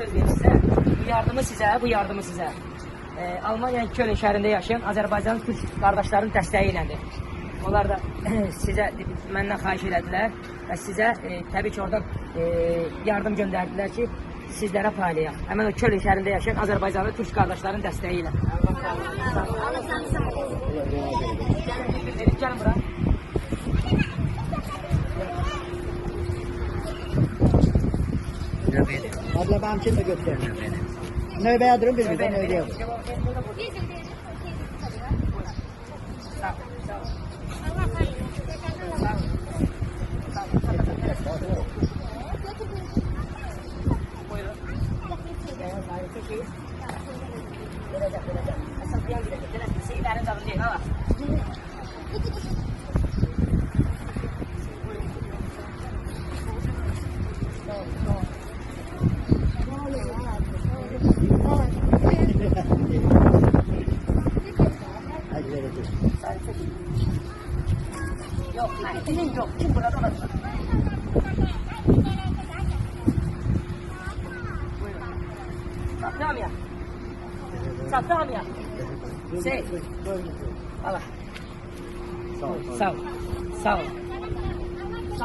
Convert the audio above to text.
söz verir sizə. Bu yardımı sizə, bu yardımı sizə. E, Almanya Köln şəhərində yaşayan Azərbaycan Türk qardaşların dəstəyi ilədir. Onlar da sizə məndən xahiş elədilər və sizə e, təbii ki, oradan e, yardım göndərdilər ki, sizlərə paylayaq. Həmin o Köln şəhərində yaşayan Azərbaycanlı Türk qardaşların dəstəyi ilə. Gelin bura. Ablabam şimdi götürüyorum. Növbəyə durun bir-birdən növbəyə durun. Thank you. 哎，自己有，买肯定有，进不了。多少次。上四号？上四？谁？好了。三三三三。